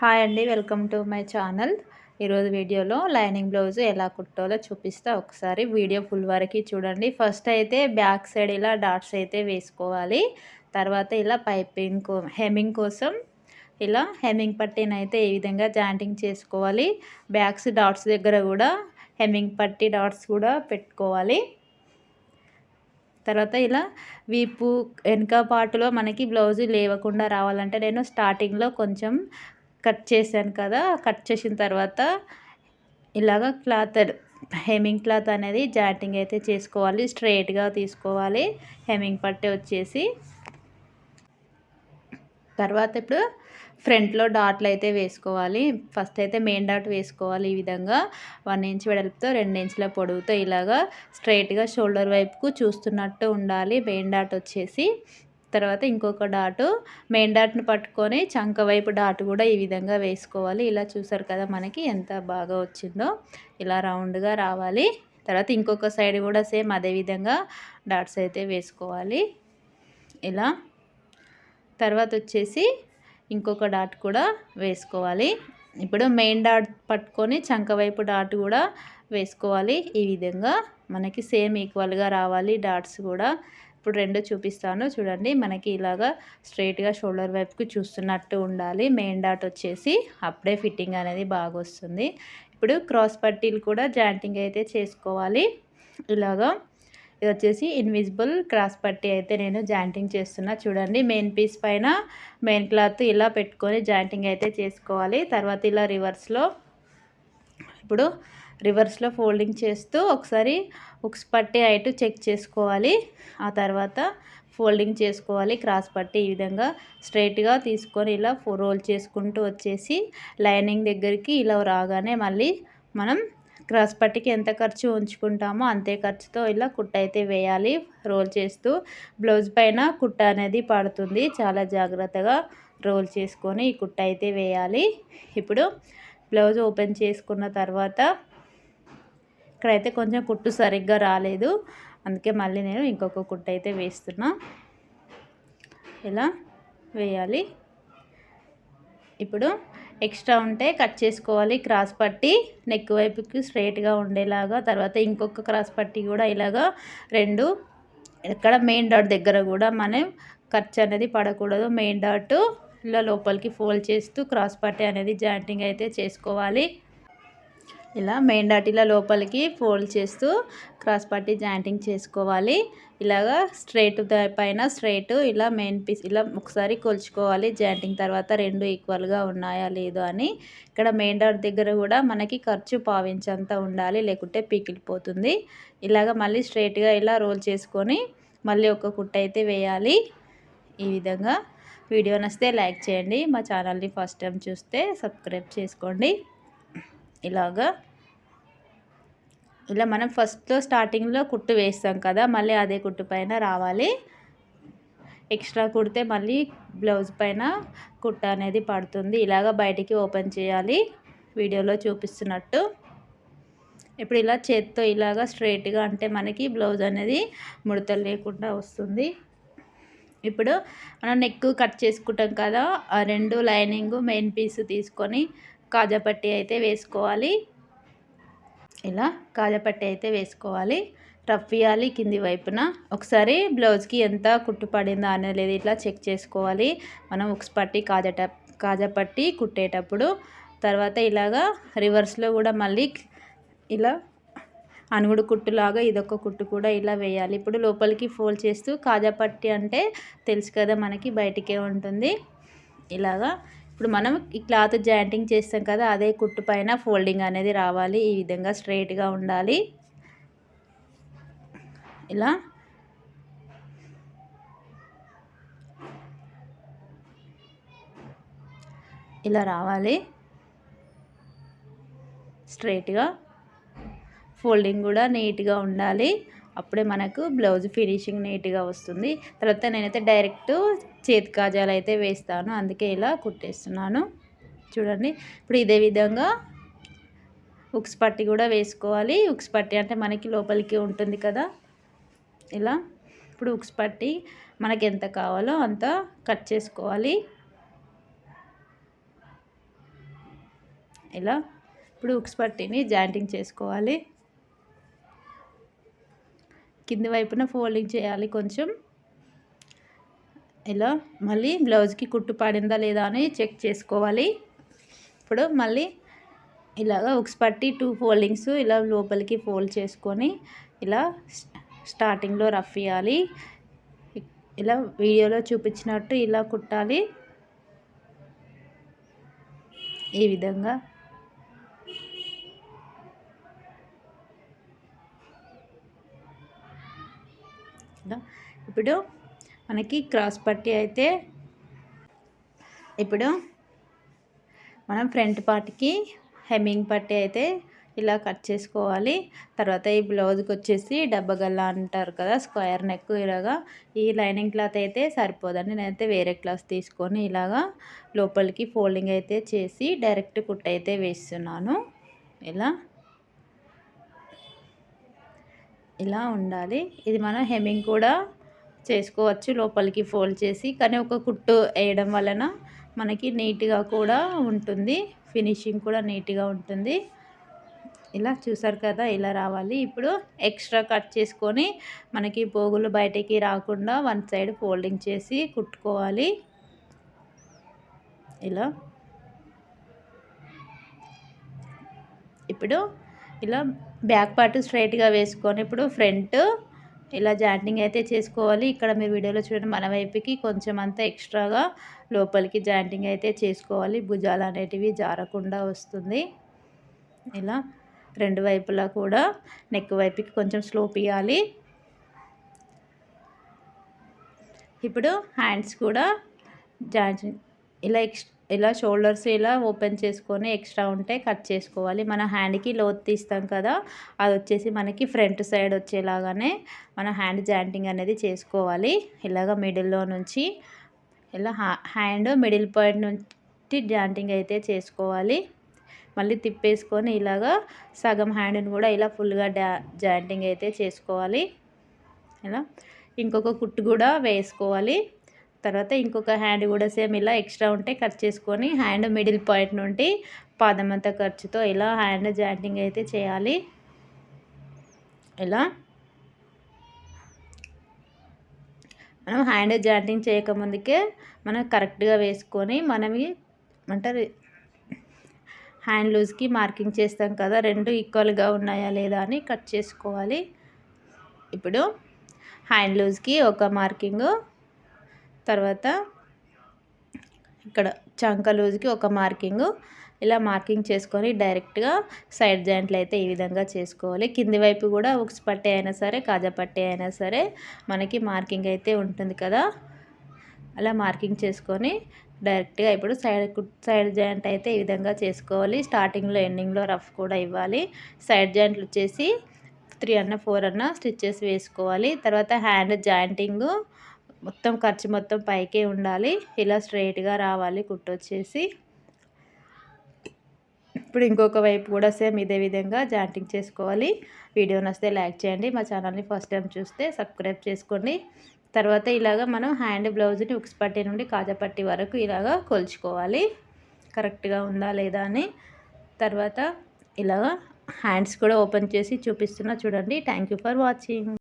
Hi అండి welcome to my channel. ఈరోజు వీడియోలో లైనింగ్ బ్లౌజ్ ఎలా కుట్టాలో చూపిస్తా. ఒకసారి వీడియో ఫుల్ వరకు చూడండి. ఫస్ట్ అయితే బ్యాక్ సైడ్ ఇలా డాట్స్ అయితే వేసుకోవాలి. తర్వాత ఇలా పైపింగ్ కో కోసం ఇలా హెమింగ్ పట్టీని అయితే ఈ విధంగా జాయింటింగ్ చేసుకోవాలి. బ్యాక్స్ డాట్స్ దగ్గర కూడా హెమింగ్ పట్టీ డాట్స్ కూడా పెట్టుకోవాలి. తర్వాత ఇలా వీపు వెనుక పాటులో మనకి బ్లౌజ్ లేవకుండా రావాలంటే నేను స్టార్టింగ్లో కొంచెం కట్ చేశాను కదా కట్ చేసిన తర్వాత ఇలాగ క్లాత్ హెమింగ్ క్లాత్ అనేది జాయింటింగ్ అయితే చేసుకోవాలి స్ట్రైట్గా తీసుకోవాలి హెమింగ్ పట్టే వచ్చేసి. తర్వాత ఇప్పుడు ఫ్రంట్లో డాట్లు అయితే వేసుకోవాలి. ఫస్ట్ అయితే మెయిన్ డాట్ వేసుకోవాలి ఈ విధంగా. వన్ ఇంచ్ వెడల్పుతో రెండు ఇంచుల పొడవుతో ఇలాగా స్ట్రైట్గా షోల్డర్ వైపుకు చూస్తున్నట్టు ఉండాలి మెయిన్ డాట్ వచ్చేసి. తర్వాత ఇంకొక డాటు. మెయిన్ డాట్ను పట్టుకొని చంక వైపు డాట్ కూడా ఈ విధంగా వేసుకోవాలి. ఇలా చూసారు కదా మనకి ఎంత బాగా వచ్చిందో. ఇలా రౌండ్గా రావాలి. తర్వాత ఇంకొక సైడ్ కూడా సేమ్ అదే విధంగా డాట్స్ అయితే వేసుకోవాలి. ఇలా. తర్వాత వచ్చేసి ఇంకొక డాట్ కూడా వేసుకోవాలి. ఇప్పుడు మెయిన్ డాట్ పట్టుకొని చంక వైపు డాట్ కూడా వేసుకోవాలి. ఈ విధంగా మనకి సేమ్ ఈక్వల్గా రావాలి డాట్స్ కూడా. ఇప్పుడు రెండు చూపిస్తాను. చూడండి మనకి ఇలాగా స్ట్రైట్గా షోల్డర్ వైపుకి చూస్తున్నట్టు ఉండాలి. మెయిన్ డాట్ వచ్చేసి అప్పుడే ఫిట్టింగ్ అనేది బాగా వస్తుంది ఇప్పుడు క్రాస్ పట్టీలు కూడా జాయింటింగ్ అయితే చేసుకోవాలి. ఇలాగా ఇది వచ్చేసి ఇన్విజిబుల్ క్రాస్ పట్టీ అయితే నేను జాయింటింగ్ చేస్తున్నా. చూడండి మెయిన్ పీస్ పైన మెయిన్ క్లాత్ ఇలా పెట్టుకొని జాయింటింగ్ అయితే చేసుకోవాలి. తర్వాత ఇలా రివర్స్లో ఇప్పుడు రివర్స్లో ఫోల్డింగ్ చేస్తూ ఒకసారి ఉక్స్ పట్టి హైట్ చెక్ చేసుకోవాలి. ఆ తర్వాత ఫోల్డింగ్ చేసుకోవాలి. క్రాస్ పట్టి ఈ విధంగా స్ట్రైట్గా తీసుకొని ఇలా రోల్ చేసుకుంటూ వచ్చేసి లైనింగ్ దగ్గరికి ఇలా రాగానే మళ్ళీ మనం క్రాస్ పట్టికి ఎంత ఖర్చు ఉంచుకుంటామో అంతే ఖర్చుతో ఇలా కుట్ట అయితే వేయాలి. రోల్ చేస్తూ బ్లౌజ్ పైన కుట్ట అనేది పడుతుంది. చాలా జాగ్రత్తగా రోల్ చేసుకొని ఈ కుట్ట అయితే వేయాలి. ఇప్పుడు బ్లౌజ్ ఓపెన్ చేసుకున్న తర్వాత ఇక్కడైతే కొంచెం కుట్టు సరిగ్గా రాలేదు. అందుకే మళ్ళీ నేను ఇంకొక కుట్టు అయితే వేస్తున్నా. ఇలా వేయాలి. ఇప్పుడు ఎక్స్ట్రా ఉంటే కట్ చేసుకోవాలి క్రాస్ పట్టి. నెక్ వైపుకి స్ట్రైట్గా ఉండేలాగా తర్వాత ఇంకొక క్రాస్ పట్టి కూడా ఇలాగా రెండు. ఇక్కడ మెయిన్ డాట్ దగ్గర కూడా మనం ఖర్చు అనేది పడకూడదు. మెయిన్ డాట్ ఇలా లోపలికి ఫోల్డ్ చేస్తూ క్రాస్ పట్టి అనేది జాయింటింగ్ అయితే చేసుకోవాలి. ఇలా మెయిన్ డాటిల లోపలికి ఫోల్డ్ చేస్తూ క్రాస్ పట్టి జాయింటింగ్ చేసుకోవాలి. ఇలాగా స్ట్రైట్ పైన స్ట్రైట్ ఇలా మెయిన్ పీస్ ఇలా ఒకసారి కొలుచుకోవాలి. జాయింటింగ్ తర్వాత రెండు ఈక్వల్గా ఉన్నాయా లేదో అని. ఇక్కడ మెయిన్ డాట్ దగ్గర కూడా మనకి ఖర్చు పావించంత ఉండాలి లేకుంటే పీకిలిపోతుంది. ఇలాగ మళ్ళీ స్ట్రైట్గా ఇలా రోల్ చేసుకొని మళ్ళీ ఒక కుట్ట అయితే వేయాలి. ఈ విధంగా. వీడియో నచ్చితే లైక్ చేయండి. మా ఛానల్ని ఫస్ట్ టైం చూస్తే సబ్స్క్రైబ్ చేసుకోండి. ఇలాగా. ఇలా మనం ఫస్ట్లో స్టార్టింగ్లో కుట్టు వేస్తాం కదా మళ్ళీ అదే కుట్టు పైన రావాలి. ఎక్స్ట్రా కుడితే మళ్ళీ బ్లౌజ్ పైన కుట్ట అనేది పడుతుంది. ఇలాగ బయటికి ఓపెన్ చేయాలి. వీడియోలో చూపిస్తున్నట్టు. ఇప్పుడు ఇలా చేత్తో ఇలాగా స్ట్రైట్గా అంటే మనకి బ్లౌజ్ అనేది ముడతలు లేకుండా వస్తుంది. ఇప్పుడు మనం నెక్ కట్ చేసుకుంటాం కదా ఆ రెండు లైనింగ్ మెయిన్ పీస్ తీసుకొని కాజాపట్టి అయితే వేసుకోవాలి. ఇలా కాజాపట్టి అయితే వేసుకోవాలి. రఫ్ ఇవ్వాలి కింది వైపున. ఒకసారి బ్లౌజ్కి ఎంత కుట్టు పడిందా అనేది ఇట్లా చెక్ చేసుకోవాలి. మనం ఉక్స్ పట్టి కాజట కాజాపట్టి కుట్టేటప్పుడు. తర్వాత ఇలాగా రివర్స్లో కూడా మళ్ళీ ఇలా అనుగుడు కుట్టులాగా ఇదొక కుట్టు కూడా ఇలా వేయాలి. ఇప్పుడు లోపలికి ఫోల్డ్ చేస్తూ కాజాపట్టి అంటే తెలుసు కదా మనకి బయటికే ఉంటుంది. ఇలాగా ఇప్పుడు మనం ఈ క్లాత్ జాయింటింగ్ చేస్తాం కదా అదే కుట్టు పైన ఫోల్డింగ్ అనేది రావాలి. ఈ విధంగా స్ట్రైట్గా ఉండాలి. ఇలా. ఇలా రావాలి. స్ట్రైట్గా ఫోల్డింగ్ కూడా నీట్గా ఉండాలి. అప్పుడే మనకు బ్లౌజ్ ఫినిషింగ్ నీట్గా వస్తుంది. తర్వాత నేనైతే డైరెక్ట్ చేతి కాజాలు అయితే వేస్తాను. అందుకే ఇలా కుట్టేస్తున్నాను. చూడండి. ఇప్పుడు ఇదే విధంగా ఉక్స్ పట్టి కూడా వేసుకోవాలి. ఉక్స్ పట్టి అంటే మనకి లోపలికి ఉంటుంది కదా? ఇలా. ఇప్పుడు ఉక్స్ పట్టి మనకి ఎంత కావాలో అంత కట్ చేసుకోవాలి. ఇలా. ఇప్పుడు ఉక్స్ పట్టిని జాయింటింగ్ చేసుకోవాలి. కింది వైపున ఫోల్డింగ్ చేయాలి కొంచెం. ఇలా మళ్ళీ బ్లౌజ్కి కుట్టు పడిందా లేదా అని చెక్ చేసుకోవాలి. ఇప్పుడు మళ్ళీ ఇలాగ ఉక్స్ పట్టి టూ ఫోల్డింగ్స్ ఇలా లోపలికి ఫోల్డ్ చేసుకొని ఇలా స్టార్టింగ్లో రఫ్ ఇవ్వాలి ఇలా వీడియోలో చూపించినట్టు ఇలా కుట్టాలి. ఈ విధంగా ఇప్పుడు మనకి క్రాస్ పట్టి అయితే ఇప్పుడు మనం ఫ్రంట్ పార్ట్కి హెమ్మింగ్ పట్టి అయితే ఇలా కట్ చేసుకోవాలి. తర్వాత ఈ బ్లౌజ్కి వచ్చేసి డబ్బగల్ల అంటారు కదా స్క్వేర్ నెక్ ఇలాగా. ఈ లైనింగ్ క్లాత్ అయితే సరిపోదండి. నేనైతే వేరే క్లాత్ తీసుకొని ఇలాగా లోపలికి ఫోల్డింగ్ అయితే చేసి డైరెక్ట్ కుట్ అయితే వేస్తున్నాను. ఇలా ఇలా ఉండాలి. ఇది మనం హెమ్మింగ్ కూడా చేసుకోవచ్చు. లోపలికి ఫోల్డ్ చేసి కానీ ఒక కుట్టు వేయడం వలన మనకి నీట్గా కూడా ఉంటుంది. ఫినిషింగ్ కూడా నీట్గా ఉంటుంది. ఇలా చూసారు కదా ఇలా రావాలి. ఇప్పుడు ఎక్స్ట్రా కట్ చేసుకొని మనకి పోగులు బయటికి రాకుండా వన్ సైడ్ ఫోల్డింగ్ చేసి కుట్టుకోవాలి. ఇలా. ఇప్పుడు ఇలా బ్యాక్ పార్ట్ స్ట్రైట్గా వేసుకొని ఇప్పుడు ఫ్రంట్ ఇలా జాయింటింగ్ అయితే చేసుకోవాలి. ఇక్కడ మీరు వీడియోలో చూడండి మన వైపుకి కొంచెం అంతా ఎక్స్ట్రాగా లోపలికి జాయింటింగ్ అయితే చేసుకోవాలి. భుజాలు అనేటివి జారకుండా వస్తుంది. ఇలా రెండు వైపులా కూడా నెక్ వైపుకి కొంచెం స్లోప్ ఇవ్వాలి ఇప్పుడు హ్యాండ్స్ కూడా జాయింట్ ఇలా ఎక్స్ ఇలా షోల్డర్స్ ఇలా ఓపెన్ చేసుకొని ఎక్స్ట్రా ఉంటే కట్ చేసుకోవాలి. మన హ్యాండ్కి లోత్ తీస్తాం కదా అది వచ్చేసి మనకి ఫ్రంట్ సైడ్ వచ్చేలాగానే మన హ్యాండ్ జాయింటింగ్ అనేది చేసుకోవాలి. ఇలాగ మిడిల్లో నుంచి ఇలా హ్యాండ్ మిడిల్ పాయింట్ నుంచి జాయింటింగ్ అయితే చేసుకోవాలి. మళ్ళీ తిప్పేసుకొని ఇలాగా సగం హ్యాండ్ని కూడా ఇలా ఫుల్గా డా జాయింటింగ్ అయితే చేసుకోవాలి. ఇలా ఇంకొక కుట్టు కూడా వేసుకోవాలి. తర్వాత ఇంకొక హ్యాండ్ కూడా సేమ్ ఇలా ఎక్స్ట్రా ఉంటే కట్ చేసుకొని హ్యాండ్ మిడిల్ పాయింట్ నుండి పాదమంతా ఖర్చుతో ఇలా హ్యాండ్ జాయింటింగ్ అయితే చేయాలి. ఇలా. మనం హ్యాండ్ జాయింటింగ్ చేయకముందుకే మనం కరెక్ట్గా వేసుకొని మనవి అంటారు హ్యాండ్ లూజ్కి మార్కింగ్ చేస్తాం కదా రెండు ఈక్వల్గా ఉన్నాయా లేదా అని కట్ చేసుకోవాలి. ఇప్పుడు హ్యాండ్ లూజ్కి ఒక మార్కింగు తర్వాత ఇక్కడ చంక లూజ్కి ఒక మార్కింగ్. ఇలా మార్కింగ్ చేసుకొని డైరెక్ట్గా సైడ్ జాయింట్లు అయితే ఈ విధంగా చేసుకోవాలి. కింది వైపు కూడా ఉక్స్ పట్టే అయినా సరే కాజా పట్టే అయినా సరే మనకి మార్కింగ్ అయితే ఉంటుంది కదా. అలా మార్కింగ్ చేసుకొని డైరెక్ట్గా ఇప్పుడు సైడ్ సైడ్ జాయింట్ అయితే ఈ విధంగా చేసుకోవాలి. స్టార్టింగ్లో ఎండింగ్లో రఫ్ కూడా ఇవ్వాలి. సైడ్ జాయింట్లు వచ్చేసి త్రీ అన్న ఫోర్ అన్న స్టిచ్చెస్ వేసుకోవాలి. తర్వాత హ్యాండ్ జాయింటింగ్ మొత్తం ఖర్చు మొత్తం పైకే ఉండాలి. ఇలా స్ట్రైట్గా రావాలి కుట్టు వచ్చేసి. ఇప్పుడు ఇంకొక వైపు కూడా సేమ్ ఇదే విధంగా జాయింటింగ్ చేసుకోవాలి. వీడియో నచ్చితే లైక్ చేయండి. మా ఛానల్ని ఫస్ట్ టైం చూస్తే సబ్స్క్రైబ్ చేసుకోండి. తర్వాత ఇలాగ మనం హ్యాండ్ బ్లౌజ్ని ఉక్స్ పట్టి నుండి కాజపట్టి వరకు ఇలాగ కొలుచుకోవాలి. కరెక్ట్గా ఉందా లేదా అని. తర్వాత ఇలాగ హ్యాండ్స్ కూడా ఓపెన్ చేసి చూపిస్తున్నా చూడండి. Thank for watching.